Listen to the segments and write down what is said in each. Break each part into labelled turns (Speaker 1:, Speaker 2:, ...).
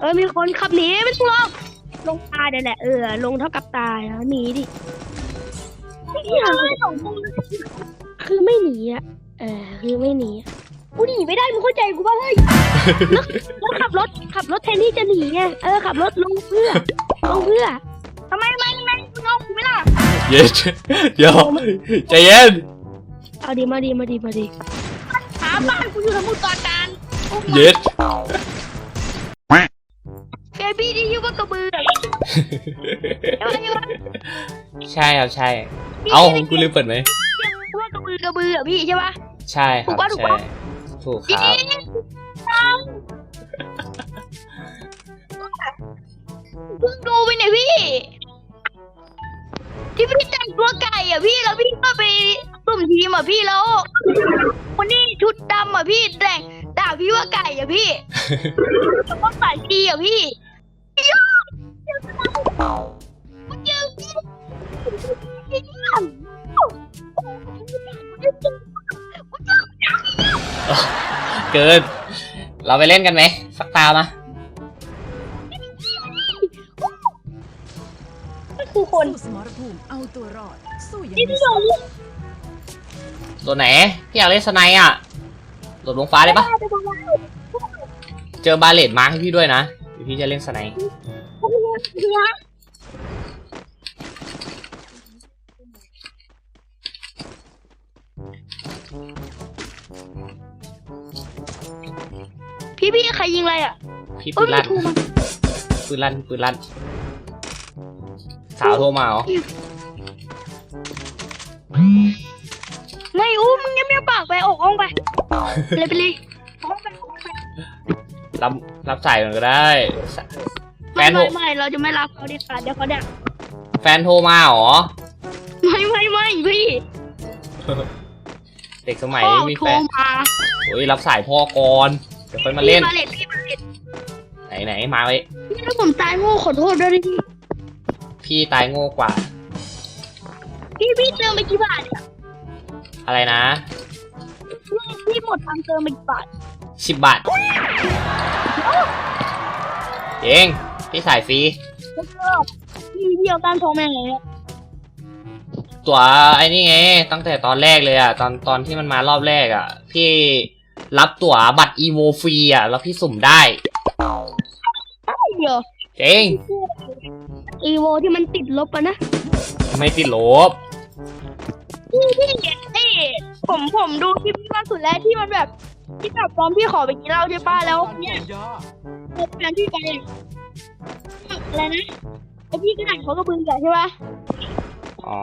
Speaker 1: เออมีคนขับหนีไม่ต้องลงลงตายเดี๋ยวแหละเออลงเท่ากับตายแล้วหนีดิไม่หนีคือไม่หนีอะเออคือไม่หนีอะกูหนีไม่ได้มึงเข้าใจกูป่ะเฮ้ยแล้วแล้วขับรถขับรถแทนที่จะหนีไงเออขับรถลงเพื่อลงเพื่อทำไมไม่ไม่มึงเอากูไม่ล่ะ
Speaker 2: เย็ดเดี๋ยวใจเย็น
Speaker 1: เอาดีมาดีมาดีมาดีหาบ้านกูอยู่สมุทรปราการ
Speaker 2: เย็ด
Speaker 1: เบบี้ที่ชื่อ ว่ากระบืออะใช่ไหมใช่ไหม
Speaker 2: ใช่ครับใช่ เอาผมกูลืมเปิดไหม
Speaker 1: ว่ากระบือกระบืออะพี่ใช่ปะ
Speaker 2: ใช่ครับ
Speaker 1: ถูกปะถูก
Speaker 2: ใช่
Speaker 1: ปะ
Speaker 2: ถูกครับ
Speaker 1: เพิ่งดูไปเนี่ยพี่ ที่พี่แต่งตัวไก่อะพี่แล้วพี่ก็ไปสุ่มทีมอะพี่แล้วคนนี้ชุดดำอะพี่แต่งด่าพี่ว่าไก่อะพี่แล้วก็สายดีอะพี่ยอด เจอพี่
Speaker 2: เกิน เราไปเล่นกันไหมสักตามา
Speaker 1: ก็คือคน
Speaker 3: สู้สมรภูมิเอาตัวรอดสู้อย่าง
Speaker 1: ที่
Speaker 3: มี
Speaker 1: พี่ลง
Speaker 2: ตัวไหน พี่อยากเล่นสไนด์อะโดดลงฟ้าได้ปะเจอบาเลตมาให้พี่ด้วยนะเดี๋ยว พี่จะเล่นสไนด์
Speaker 1: พี่พี่ใครยิงอะไรอะ
Speaker 2: พี่
Speaker 1: โอ้
Speaker 2: ปื
Speaker 1: ย
Speaker 2: น
Speaker 1: ไม่
Speaker 2: ลั่น
Speaker 1: ถูกมัน
Speaker 2: ปืนลั่นปืนลั่นสาวโทรมาเหรอ
Speaker 1: ไม่อู้มึงยังไม่เอาปากไปออกห้องไปเลยไปเลย
Speaker 2: รับรับสายมันก็ได้ แฟ
Speaker 1: ไม่
Speaker 2: นโทร
Speaker 1: ไม่ไม่เราจะไม่รับเขาเด็ดขาดเดี๋ยวเขาดัก
Speaker 2: แฟนโทรมาเหรอ
Speaker 1: ไม่ไม่ไม่พี่
Speaker 2: เด็กสมัย
Speaker 1: พ่อ
Speaker 2: นี้มี
Speaker 1: โทร
Speaker 2: แฟน
Speaker 1: มา
Speaker 2: โอ้ยรับสายพ่อก่อนเดี๋ยวค่อยมาเล่น
Speaker 1: พี่มาเล่นพี่มาเล่น
Speaker 2: ไหนไหนมาเลย
Speaker 1: พี่ถ้าผมตายโง่ขอโทษด้วยดิพี่
Speaker 2: พี่ตายโง่กว่า
Speaker 1: พี่พี่เติมไปกี่บาทเนี่ย
Speaker 2: อะไรนะ
Speaker 1: พี่พี่หมดตังค์เติมไปกี่บาท
Speaker 2: สิบบาท เองพี่สายฟรี
Speaker 1: แล้วก็พี่พี่เอาการโทรมาไงเนี่ย
Speaker 2: ตัวไอ้นี่ไง ตั้งแต่ตอนแรกเลยอะตอนตอนที่มันมารอบแรกอะพี่รับตั๋วบัตรอีโวฟรีอะแล้วพี่สุ่มได้
Speaker 1: เดี๋ยว
Speaker 2: เจ๊ง
Speaker 1: อีโวที่มันติดลบอะนะ
Speaker 2: ไม่ติดลบ
Speaker 1: พี่พี่ไอ้ผมผมดูคลิปล่าสุดแล้วที่มันแบบ ที่แบบตอนพี่ขอไปกินเหล้าใช่ป้ะแล้วเนี่ยแฟนพี่ไปอะไรนะไอพี่กระดาษเขาก็บึงกันใช่ปะ
Speaker 2: อ๋อ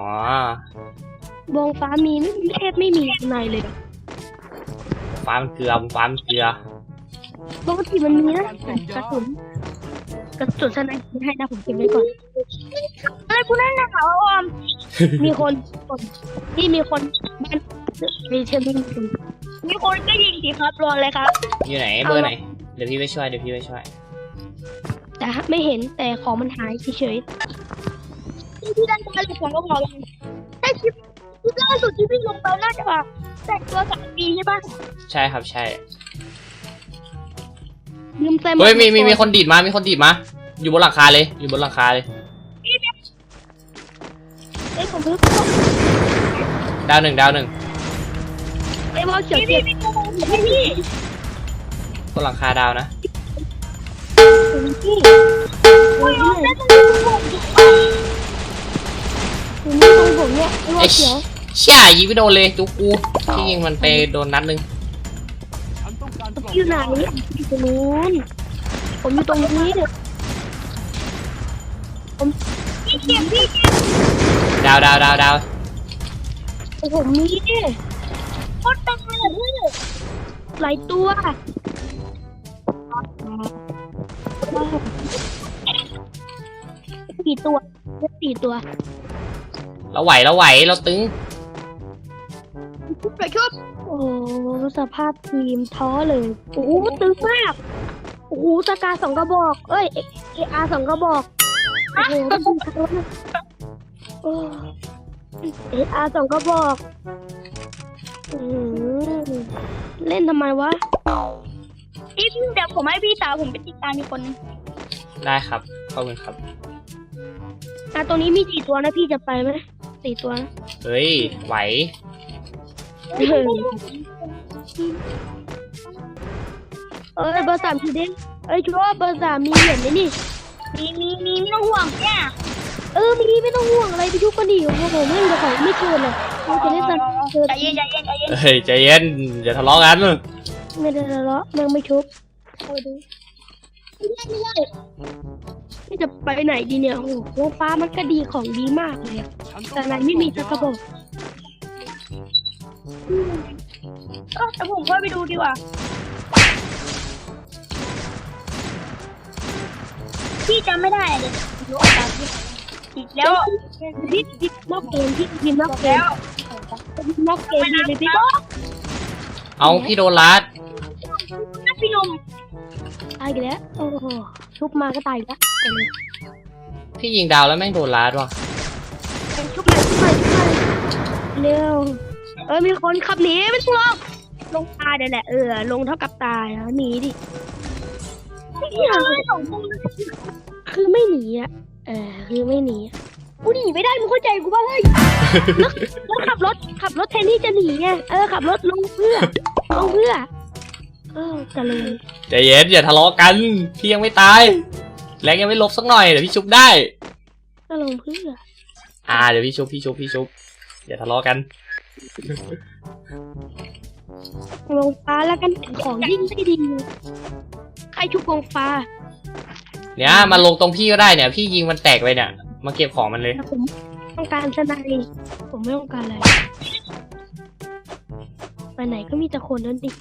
Speaker 1: วงฟ้ามีไม่มีแทบไม่มีข้างในเลย
Speaker 2: ฟ้ามันเกลือฟ้ามันเกลือ
Speaker 1: ปกติมันมีนะกระสุนกระสุนสไนเปอร์ให้นะผมเก็บไว้ก่อนอะไรกูนั่นนะเขาออมมีคนคนที่มีคนบ้านมีเชิญมีคน มีคนก็ยิงสิครับรอเลยครับ
Speaker 2: อยู่ไหนเบอร์ไหน เดี๋ยวพี่ไปช่วยเดี๋ยวพี่ไปช่วย
Speaker 1: แต่ไม่เห็นแต่ของมันหายเฉยๆที่ที่ด้านบนหรือของกระบอกยังแต่คลิปคลิปล่าสุดที่พี่ลงไปน่าจะแบบแต่งตัวสายปีใช่ปะ
Speaker 2: ใช่ครับใช่
Speaker 1: ลืมใส่หวก
Speaker 2: เฮ้ยมีมีมีคนดีดมามีคนดีดมา อยู่บนหลังคาเลย อยู่บนหลังคาเลย
Speaker 1: เอ้ยผมเพิ่ง
Speaker 2: ดาวหนึ่งดาวหนึ่ง
Speaker 1: ไอ้บอลเขียวเจ็บพี่พี่
Speaker 2: บนหลังคาดาวนะ
Speaker 1: พี่โอ้ยเอาได้ตรงนี้ผมผมนี่ตรงผมเนี่ยไอ้บอลเขียว
Speaker 2: เชี่ยยิงไม่โดนเลยจุกกูที่ยิงมันไปโดนนัดหนึง
Speaker 1: อยู่ไหนอยู่ตรงนู้นผมอยู่ตรงนี้ผมพี่เขียนพี่เขียน
Speaker 2: ดาวดาวดาวดาว
Speaker 1: ผมมีโค ตรตังเลยพี่หลายตัวสี่ตัวสี่ตัว
Speaker 2: เราไหวเราไหวเราตึง
Speaker 1: ไปชอบโอ้สภาพทีมท้อเลยโอ้โหตึงมากโอ้โหสกาสองกระบอก เอ้ยเออาร์สองกระบอกโอ้โหตึงมากโอ้เออาร์สองกระบอกอืม เล่นทำไมวะ
Speaker 4: พี่พี่เดี๋ยวผมให้พี่สาวผมไปติดตามอีกคนนึง
Speaker 2: ได้ครับขอบคุณครับ
Speaker 1: อะตรงนี้มีสี่ตัวนะพี่จะไปไหมสี่ตัวนะ
Speaker 2: เฮ้ยไหว
Speaker 1: เออเออเบอร์สามทีเด้งเอ้ยชัวร์เบอร์สามมีเหรียญไหมนี่
Speaker 4: มีมีมีไม่ต้องห่วงเนี่ย
Speaker 1: เออมีไม่ต้องห่วงอะไรไปยุบกันดิโอ้โหไม่เดี๋ยวของไม่เกินเลยเราจะได้ตัดเกิน
Speaker 4: ใจเย็นใจเย็นใจเย็น
Speaker 2: เฮ้ยใจเย็นอย่าทะเลาะกัน
Speaker 1: ไม่ได้ทะเลาะแม่งไม่ชุบโอ้ยดูนี่จะไปไหนดีเนี่ยโอ้โหวงฟ้ามันก็ดีของดีมากเลยอะแต่ไหนไม่มีสักกระบอก
Speaker 4: เออแต่ผมก็ไปดูดีกว่าพี่จำไม่ได้อะเดี๋ยวรู้อาการพี่อีก แล้ว
Speaker 1: พี่พี่นอกเกมพี่ยินนอกเก
Speaker 4: แล้ว
Speaker 1: มพี่นอกเกมดีเลยพี่
Speaker 2: เอาพี่โดนลัด
Speaker 4: พี่หนุ่ม
Speaker 1: ตายอีกแล้วโอ้โหชุบมาก็ตายอีกแล้วไปเลย
Speaker 2: พี่ยิงดาวแล้วแม่งโดนลัดว่ะ
Speaker 1: ชุบเลยชุบเลยชุบเลยเร็วเออมีคนขับหนีไม่ต้องลงลงตายเดี๋ยวแหละเออลงเท่ากับตายแล้วหนีดิ
Speaker 4: พี่เอ้ยสองคน
Speaker 1: คือไม่หนีอะ เออคือไม่หนีอะกูหนีไม่ได้มึงเข้าใจกูป่ะเฮ้ยแล้วแล้วขับรถขับรถแทนที่จะหนีไงเออขับรถลงเพื่อลงเพื่อ เออจะเลย
Speaker 2: ใจเย็นอย่าทะเลาะกันพี่ยังไม่ตายแรงยังไม่ลบสักหน่อยเดี๋ยวพี่ชุบได้
Speaker 1: ก็ลงเพื่อ
Speaker 2: อ่าเดี๋ยวพี่ชุบพี่ชุบพี่ชุบอย่าทะเลาะกัน
Speaker 1: ลงฟ้าแล้วกันของยิ่งไม่ดี ใครชุบลงฟ้า
Speaker 2: เนี่ยมาลงตรงพี่ก็ได้เนี่ย พี่ยิงมันแตกไปเนี่ย มาเก็บของมันเลย
Speaker 1: แต่ผมต้องการสนายผมไม่ต้องการอะไรไปไหนก็มีแต่คนนั่นดิ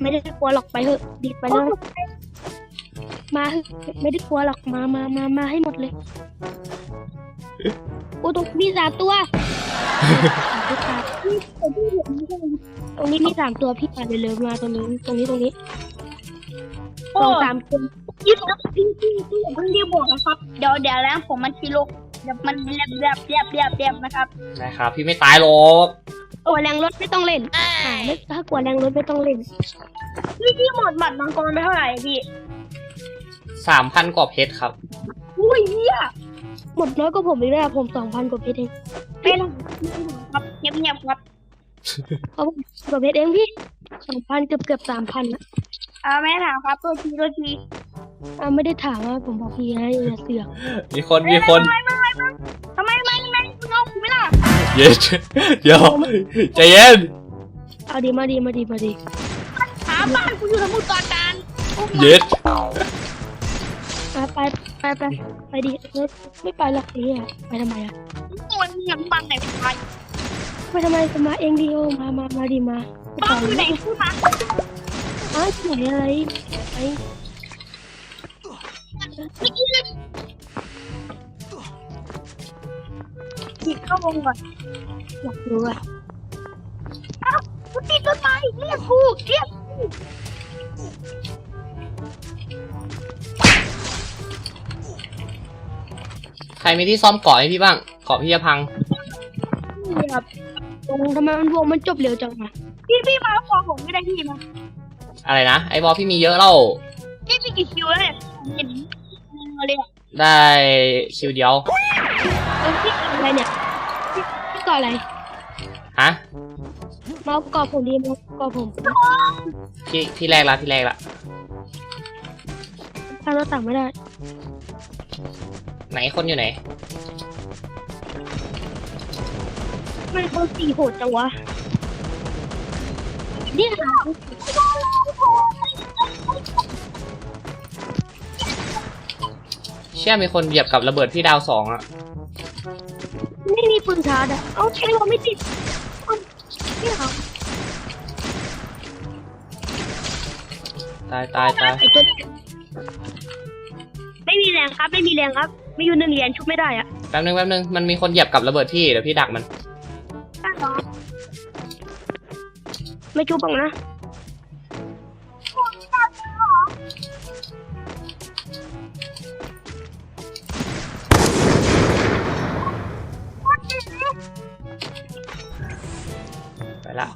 Speaker 1: ไม่ได้กลัวหรอกไปเถอะดิไปเลยมาเถอะไม่ได้กลัวหรอกมามามามาให้หมดเลยโอ้ตรงนี้มีสามตัวตรงนี้มีสามตัวพี่มาเลยเลยมาตรงนี้ตรงนี้ตรงนี้
Speaker 4: โอ้
Speaker 1: สองสามตัว
Speaker 4: พี่ครับพี่พี่พี่อย่าเพิ่งรีบบอกนะครับ เดี๋ยวเดี๋ยวแล้วผมมันทีโลกเดี๋ยวมันเรียบเรียบเรียบเรียบเรียบนะครับ
Speaker 2: นะครับ พี่ไม่ตายหรอก
Speaker 1: กลัวแรงรถไม่ต้องเล่นอ่าไม่ถ้ากลัวแรงรถไม่ต้องเล่น
Speaker 4: พี่พี่หมดบัตรมังกรไปเท่าไหร่พี่
Speaker 2: สามพันกว่าเพชรครับ
Speaker 4: อุ้ยเฮีย
Speaker 1: หมดน้อยกว่าผมอีกแล้ว ผมสองพันกว่าเพชรเอง
Speaker 4: เป็นครับเงียบเงียบๆครับ
Speaker 1: เขาบอกกว่าเพชรเองพี่สองพันเกือบเกือบสามพันอะ
Speaker 4: อ่าไม่ถามครับตัวทีตัวที
Speaker 1: อ่าไม่ได้ถามว่าผมบอกพี่ให้อย่าเสือก
Speaker 2: มีคนมีคน
Speaker 4: ทำไมไม่ไม่ไม่ทำไมไม่ไม่มึงเอากูไม่ล่ะ
Speaker 2: เย็นเดี๋ยวใจเย็น
Speaker 1: เอาดีมาดีมาดีมาดี
Speaker 4: หาบ้านกูอยู่สมุทรปราการ
Speaker 2: เย็น
Speaker 1: อะไปไปไปไปดิเออไม่ไปหรอกเนี่ยไปทำไมอะ
Speaker 4: ตัวมึงยังบังไหนไป
Speaker 1: ไปทำไมจะมาเองดิโอมามามาดีมาไป
Speaker 4: บ้าน
Speaker 1: ต่อ
Speaker 4: อยู่ไหนพูดมา
Speaker 1: อ้าวไหนอะไรไป
Speaker 4: ผิดเข้าวงก่อน
Speaker 1: อยากรู้อะ
Speaker 4: กูติดต้นไม้เรียกกูเรียก
Speaker 2: ใครมีที่ซ่อมเกาะให้พี่บ้างเกาะพี่จะพัง
Speaker 1: นี่ครับวงทำไมมันวงมันจบเร็วจังอะ
Speaker 4: พี่พี่มาขอผมไม่ได้พี่มา
Speaker 2: อะไรนะ ไอ้บอลพี่มีเยอะแล้ว
Speaker 4: พี่มีกี่คิวแล้วเนี่ยผมเห็นเลยอะ
Speaker 2: ได้คิวเดียว
Speaker 1: เออพี่อะไรเนี่ยพี่พี่ก่ออะไร
Speaker 2: ฮะ
Speaker 1: มาเอาก่อผมดีมาก่อผม
Speaker 2: พี่พี่แรกละพี่แรกละ
Speaker 1: ทางหน้าต่างไม่ได้
Speaker 2: ไหนคนอยู่ไหน
Speaker 1: มันเขาสี่โหดจังวะ เนี่ย
Speaker 2: เชื่อมีคนเหยียบกับระเบิดพี่ดาวสองอะ
Speaker 1: ไม่มีปืนชาร์จอะเอาใช้เราไม่ติดเอาเนี่ยเหรอ
Speaker 2: ตายตายตาย
Speaker 1: ไอ้ตัวไม่มีแรงครับ ไม่มีแรงครับ มีอยู่หนึ่งเหรียญชุบไม่ได้อะ
Speaker 2: แป๊บนึงแป๊บนึงมันมีคนเหยียบกับระเบิดพี่เดี๋ยวพี่ดักมัน
Speaker 1: ไม่ชุบบ้างนะ
Speaker 2: ไปละ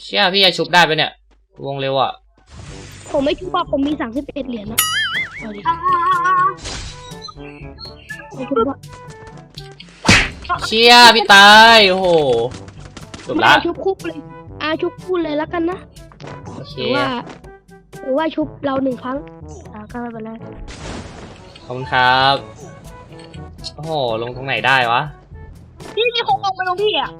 Speaker 2: เชี่ยพี่จะชุบได้ปะเนี่ย วงเร็วอะ
Speaker 1: ผมไม่คิดว่าผมมีสามสิบเอ็ดเหรียญนะเอาดิ
Speaker 4: อ่า
Speaker 1: ไม่คิดว่า
Speaker 2: เชี่ยพี่ตายโอ้โหจบ
Speaker 1: ไม่
Speaker 2: ละ
Speaker 1: เอาชุบคุกเลยอาชุบคู่เลยแล้วกันนะ
Speaker 2: โอเค
Speaker 1: หรือว่าหรือว่าชุบเราหนึ่งครั้งอ่าก็ไม่เป็นไร
Speaker 2: ขอบคุณครับโอ้โหลงตรงไหนได้วะ
Speaker 4: พี่มีของลงไปตรงพี่อะ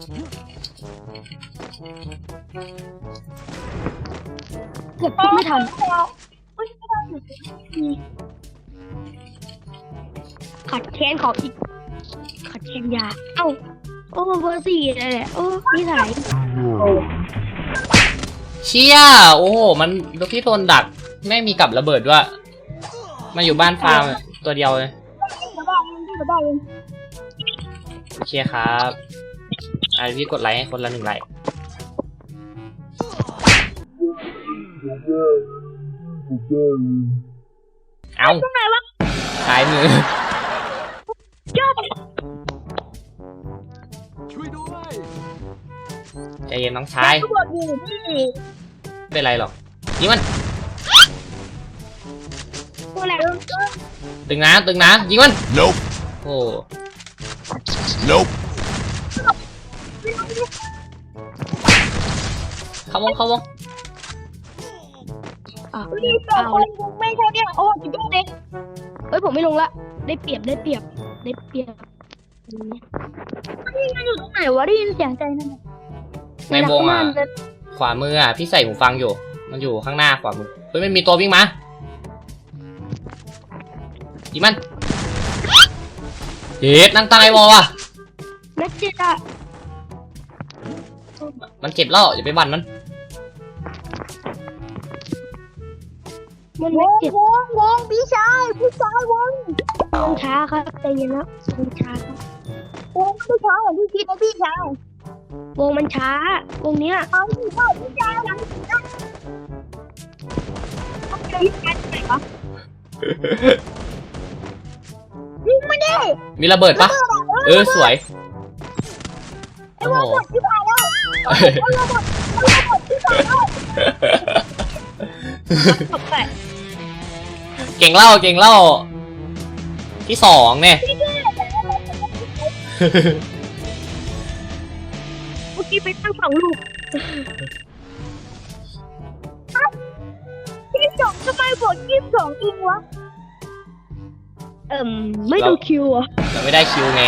Speaker 1: เกือบชุบไม่ทัน
Speaker 4: เฮ้ยไม่ได้หนู
Speaker 1: ขัดแค้นเขาอีก ขัดแค้นยา เอ้า โอ้เบอร์สี่เลยแหละโอ้นิสัย
Speaker 2: เชี่ยโอ้โห มันพี่โดนดัก แม่งมีกับระเบิดด้วยมาอยู่บ้านฟาร์มตัวเดียวเลย
Speaker 4: เดี๋ยวบอกเองเดี๋ยวบอกเอง
Speaker 2: โอเคครับอะพี่กดไลค์ให้คนละหนึ่งไลค์เอา
Speaker 4: ตรงไหนวะ
Speaker 2: ซ้ายมือ
Speaker 4: ยอด
Speaker 2: ใจเย็นน้องชาย
Speaker 4: ตำรวจอยู่พี่
Speaker 2: ไม่เป็นไรหรอกยิงมัน
Speaker 4: ตัวไหน
Speaker 2: ตึงนะตึงนะยิงมัน
Speaker 5: Nope.
Speaker 2: โอ้
Speaker 5: Nope.
Speaker 2: เข้าวงเข้าวง
Speaker 1: อะ
Speaker 4: พี่ตัวคนไม่ใช่เนี่ยโอ้ยยอดเด็ก
Speaker 1: เอ้ยผมไม่ลงละ ได้เปรียบได้เปรียบ ได้เปรียบ
Speaker 4: พี่มันอยู่ตรงไหนวะได้ยินเสียงใจนั่น
Speaker 2: ในวงอะขวามืออะพี่ใส่หูฟังอยู่ มันอยู่ข้างหน้าขวามือเฮ้ยมันมีตัววิ่งมายิงมันเฮ็ดนั่งตั้งไอวอลว่ะ
Speaker 1: นักเจ็ดอะ
Speaker 2: มันเจ็บแล้วอย่าไปบั่นมัน
Speaker 1: มัน
Speaker 4: ว
Speaker 1: นัก
Speaker 4: ง
Speaker 1: เจ็ด
Speaker 4: วงวงพี่ชายพี่ชายวง
Speaker 1: วงช้าครับใจเย็นนะวงช้าครับ
Speaker 4: วงพี่ช้ายอย่างที่คิดนะพี่ชายว
Speaker 1: งมันช้าวงเนี้ย
Speaker 4: เอาพี่ชายพี่ชายหลังพี่ชายพี่ชายไหนวะยิงไม่ได้
Speaker 2: มีระเบิดปะเออสวย
Speaker 4: ไอ้
Speaker 2: โอ้
Speaker 4: ว
Speaker 2: โห
Speaker 4: งหมดที่ผ่านแล้วไอ้วงหมดไอ้วงหมดที่ผ่านแล้ว
Speaker 1: ตบแป
Speaker 2: เก่งเล่าเก่งเล่า ที่สองเนี่ย
Speaker 1: เมื่อกี้ไปตั้งสองลูก
Speaker 4: ยี่สิบสองทำไมบทยี่สิบสองจริงวะ
Speaker 1: เอิ่ม ไม่ดูคิวอะ
Speaker 2: เราไม่ได้คิวไง